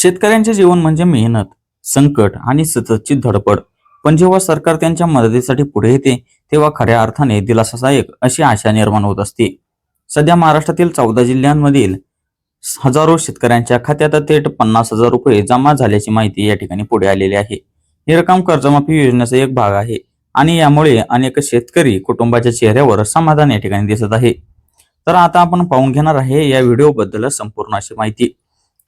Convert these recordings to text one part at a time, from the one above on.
शेतकऱ्यांचे जीवन म्हणजे मेहनत संकट आणि सततची धडपड. पण जेव्हा सरकार त्यांच्या मदतीसाठी पुढे येते तेव्हा खऱ्या अर्थाने दिलासादायक अशी आशा निर्माण होत असते. सध्या महाराष्ट्रातील चौदा जिल्ह्यांमधील हजारो शेतकऱ्यांच्या खात्यात थेट पन्नास हजार रुपये जमा झाल्याची माहिती या ठिकाणी पुढे आलेली आहे. ही रक्कम कर्जमाफी योजनेचा एक भाग आहे आणि यामुळे अनेक शेतकरी कुटुंबाच्या चेहऱ्यावर समाधान या ठिकाणी दिसत आहे. तर आता आपण पाहून घेणार आहे या व्हिडिओ बद्दल संपूर्ण अशी माहिती.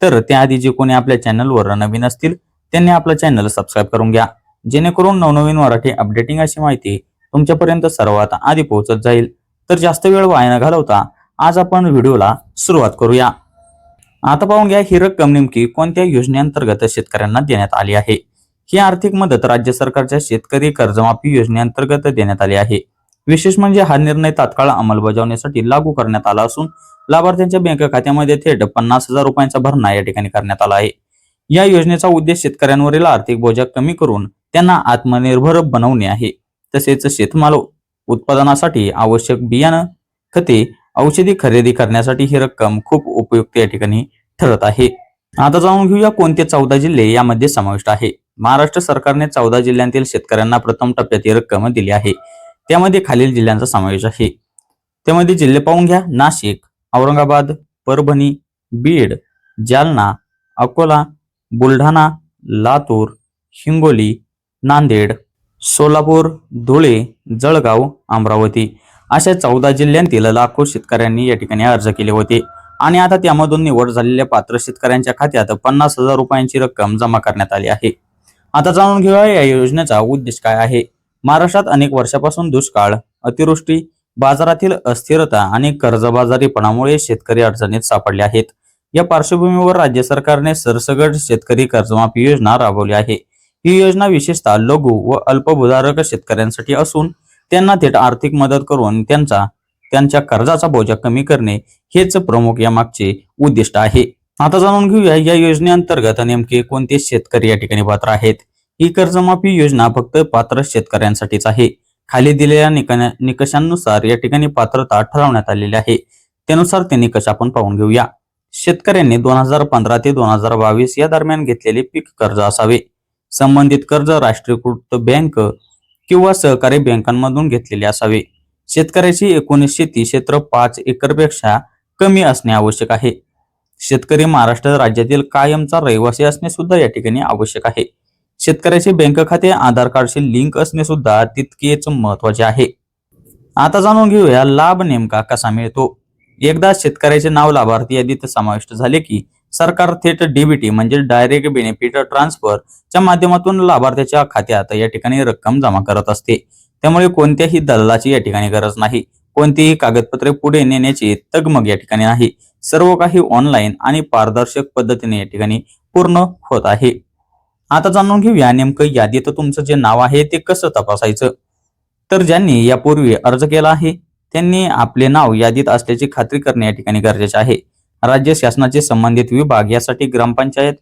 तर त्याआधी जे कोणी आपल्या चॅनलवर नवीन असतील त्यांनी आपलं चॅनल सबस्क्राईब करून घ्या. जेणेकरून नवनवीन मराठी अपडेटिंग अशी माहिती तुमच्यापर्यंत सर्वात आधी पोहोचत जाईल. तर जास्त वेळ वाया न घालवता आज आपण व्हिडिओला सुरुवात करूया. आता पाहून घ्या ही रक्कम नेमकी कोणत्या योजनेअंतर्गत शेतकऱ्यांना देण्यात आली आहे. ही आर्थिक मदत राज्य सरकारच्या शेतकरी कर्जमाफी योजनेअंतर्गत देण्यात आली आहे. विशेष म्हणजे हा निर्णय तात्काळ अंमलबजावणीसाठी लागू करण्यात आला असून लाभार्थ्यांच्या बँक खात्यामध्ये थेट पन्नास हजार रुपयांचा भरणा या ठिकाणी करण्यात आला आहे. या योजनेचा उद्देश शेतकऱ्यांवरील आर्थिक बोजा कमी करून त्यांना आत्मनिर्भर बनवणे आहे. तसेच शेतमाल उत्पादनासाठी आवश्यक बियाणं खते औषधी खरेदी करण्यासाठी ही रक्कम खूप उपयुक्त या ठिकाणी ठरत आहे. आता जाणून घेऊया कोणते चौदा जिल्हे यामध्ये समाविष्ट आहे. महाराष्ट्र सरकारने चौदा जिल्ह्यांतील शेतकऱ्यांना प्रथम टप्प्यात ही रक्कम दिली आहे. त्यामध्ये खालील जिल्ह्यांचा समावेश आहे. त्यामध्ये जिल्हे पाहून घ्या. नाशिक औरंगाबाद परभणी बीड जालना अकोला बुलढाणा लातूर हिंगोली नांदेड सोलापूर धुळे जळगाव अमरावती अशा चौदा जिल्ह्यांतील लाखो शेतकऱ्यांनी या ठिकाणी अर्ज केले होते. आणि आता त्यामधून निवड झालेल्या पात्र शेतकऱ्यांच्या खात्यात पन्नास हजार रुपयांची रक्कम जमा करण्यात आली आहे. आता जाणून घेऊया या योजनेचा उद्देश काय आहे. महाराष्ट्रात अनेक वर्षापासून दुष्काळ अतिवृष्टी बाजारातील अस्थिरता आणि कर्जबाजारीपणामुळे शेतकरी अडचणीत सापडले आहेत. या पार्श्वभूमीवर राज्य सरकारने सरसगट शेतकरी कर्जमाफी योजना राबवली आहे. ही योजना विशेषतः लघु व अल्पभूधारक शेतकऱ्यांसाठी असून त्यांना थेट आर्थिक मदत करून त्यांचा त्यांच्या कर्जाचा बोजा कमी करणे हेच प्रमुख या मागचे उद्दिष्ट आहे. आता जाणून घेऊया या योजनेअंतर्गत नेमके कोणते शेतकरी या ठिकाणी पात्र आहेत? ही कर्जमाफी योजना फक्त पात्र शेतकऱ्यांसाठीच आहे. खाली दिलेल्या निकषांनुसार या ठिकाणी पात्रता ठरवण्यात आलेली आहे. त्यानुसार ते निकष आपण पाहून घेऊया. शेतकऱ्यांनी दोन हजार पंधरा ते दोन हजार बावीस या दरम्यान घेतलेले पीक कर्ज असावे. संबंधित कर्ज राष्ट्रीयकृत बँक किंवा सहकारी बँकांमधून घेतलेले असावे. शेतकऱ्याची एकूण शेती क्षेत्र पाच एकरपेक्षा कमी असणे आवश्यक आहे. शेतकरी महाराष्ट्र राज्यातील कायमचा रहिवासी असणे सुद्धा या ठिकाणी आवश्यक आहे. शेतकऱ्याचे बँक खाते आधार कार्डशी लिंक असणे सुद्धा तितकेच महत्त्वाचे आहे. आता जाणून घेऊया लाभ नेमका कसा मिळतो? एकदा शेतकऱ्याचे नाव लाभार्थी यादीत समाविष्ट झाले की सरकार थेट डीबीटी म्हणजे डायरेक्ट बेनिफिट ट्रान्सफर च्या माध्यमातून लाभार्थ्याच्या खात्यात या ठिकाणी रक्कम जमा करत असते. त्यामुळे कोणत्याही दलालाची या ठिकाणी गरज नाही. कोणतीही कागदपत्रे पुढे नेण्याची तगमग या ठिकाणी नाही सर्व काही ऑनलाईन आणि पारदर्शक पद्धतीने या ठिकाणी पूर्ण होत आहे. आता जाणून घेऊया नेमकं यादीत तुमचं जे नाव आहे ते कसं तपासायचं. तर ज्यांनी यापूर्वी अर्ज केला आहे त्यांनी आपले नाव यादीत असल्याची खात्री करणे या ठिकाणी गरजेचे आहे. राज्य शासनाचे संबंधित विभाग यासाठी ग्रामपंचायत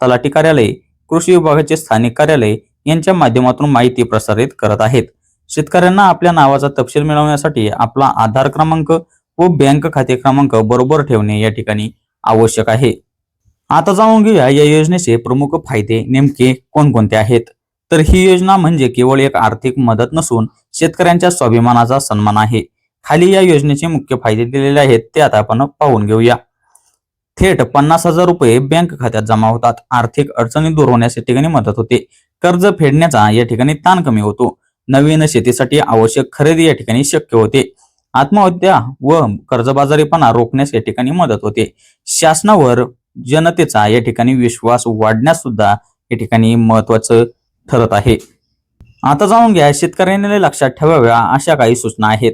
तलाठी कार्यालय कृषी विभागाचे स्थानिक कार्यालय यांच्या माध्यमातून माहिती प्रसारित करत आहेत. शेतकऱ्यांना आपल्या नावाचा तपशील मिळवण्यासाठी आपला आधार क्रमांक व बँक खाते क्रमांक बरोबर ठेवणे या ठिकाणी आवश्यक आहे. आता जाणून घेऊया. या योजनेचे प्रमुख फायदे नेमके कोणकोणते आहेत? तर ही योजना म्हणजे केवळ एक आर्थिक मदत नसून शेतकऱ्यांच्या स्वाभिमानाचा सन्मान आहे. खाली या योजनेचे मुख्य फायदे दिलेले आहेत ते आता आपण पाहून घेऊया. थेट पन्नास हजार रुपये बँक खात्यात जमा होतात. आर्थिक अडचणी दूर होण्यास या ठिकाणी मदत होते. कर्ज फेडण्याचा या ठिकाणी ताण कमी होतो. नवीन शेतीसाठी आवश्यक खरेदी या ठिकाणी शक्य होते. आत्महत्या व कर्जबाजारीपणा रोखण्यास या ठिकाणी मदत होते. शासनावर जनतेचा या ठिकाणी विश्वास वाढण्यास सुद्धा या ठिकाणी महत्वाचं ठरत आहे. आता जाऊन घ्या शेतकऱ्यांनी लक्षात ठेवाव्या अशा काही सूचना आहेत.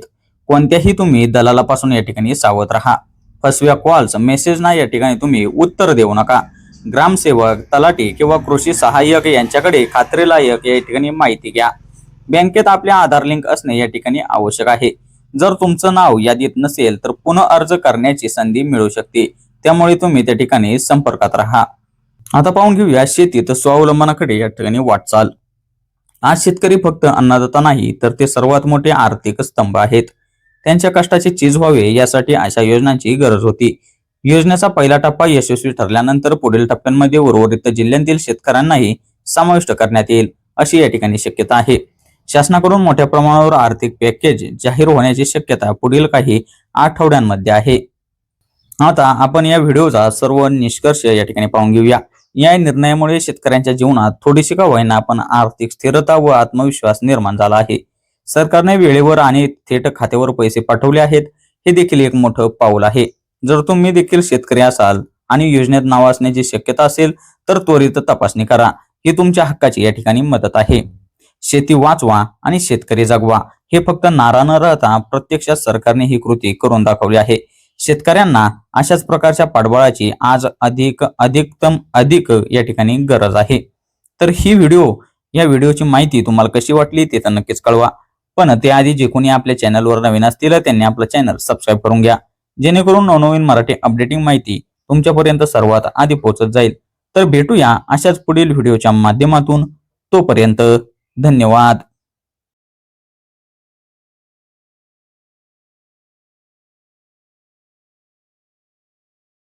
कोणत्याही तुम्ही दलालापासून या ठिकाणी सावध राहा. फसव्या कॉल्स मेसेजना या ठिकाणी तुम्ही उत्तर देऊ नका. ग्रामसेवक तलाठी किंवा कृषी सहाय्यक यांच्याकडे खात्रीलायक या ठिकाणी माहिती घ्या. बँकेत आपल्या आधार लिंक असणे या ठिकाणी आवश्यक आहे. जर तुमचं नाव यादीत नसेल तर पुन्हा अर्ज करण्याची संधी मिळू शकते. त्यामुळे तुम्ही त्या ठिकाणी संपर्कात राहा. आता पाहून घेऊया शेतीत स्वावलंबनाकडे या ठिकाणी वाटचाल. आज शेतकरी फक्त अन्नदाता नाही तर ते सर्वात मोठे आर्थिक स्तंभ आहेत. त्यांच्या कष्टाचे चीज व्हावे यासाठी अशा योजनांची गरज होती. योजनेचा पहिला टप्पा यशस्वी ठरल्यानंतर पुढील टप्प्यांमध्ये उर्वरित जिल्ह्यांतील शेतकऱ्यांनाही समाविष्ट करण्यात येईल अशी या ठिकाणी शक्यता आहे. शासनाकडून मोठ्या प्रमाणावर आर्थिक पॅकेज जाहीर होण्याची शक्यता पुढील काही आठवड्यांमध्ये आहे. आता आपण या व्हिडिओचा सर्व निष्कर्ष या ठिकाणी पाहून घेऊया. या निर्णयामुळे शेतकऱ्यांच्या जीवनात थोडीशी का होईना पण आर्थिक स्थिरता व आत्मविश्वास निर्माण झाला आहे. सरकारने वेळेवर आणि थेट खात्यावर पैसे पाठवले आहेत. हे देखील एक मोठं पाऊल आहे. जर तुम्ही देखील शेतकरी असाल आणि योजनेत नाव असण्याची शक्यता असेल तर त्वरित तपासणी करा. ही तुमच्या हक्काची या ठिकाणी मदत आहे. शेती वाचवा आणि शेतकरी जगवा. हे फक्त नारा न राहता प्रत्यक्षात सरकारने ही कृती करून दाखवली आहे. शेतकऱ्यांना अशाच प्रकारच्या पाठबळाची आज अधिक अधिकतम अधिक या ठिकाणी गरज आहे. तर ही व्हिडिओ या व्हिडिओची माहिती तुम्हाला कशी वाटली ते तर नक्कीच कळवा. पण त्याआधी जे कोणी आपल्या चॅनलवर नवीन असतील त्यांनी आपलं चॅनल सबस्क्राईब करून घ्या. जेणेकरून नवनवीन मराठी अपडेटिंग माहिती तुमच्यापर्यंत सर्वात आधी पोहोचत जाईल. तर भेटूया अशाच पुढील व्हिडिओच्या माध्यमातून. तोपर्यंत धन्यवाद.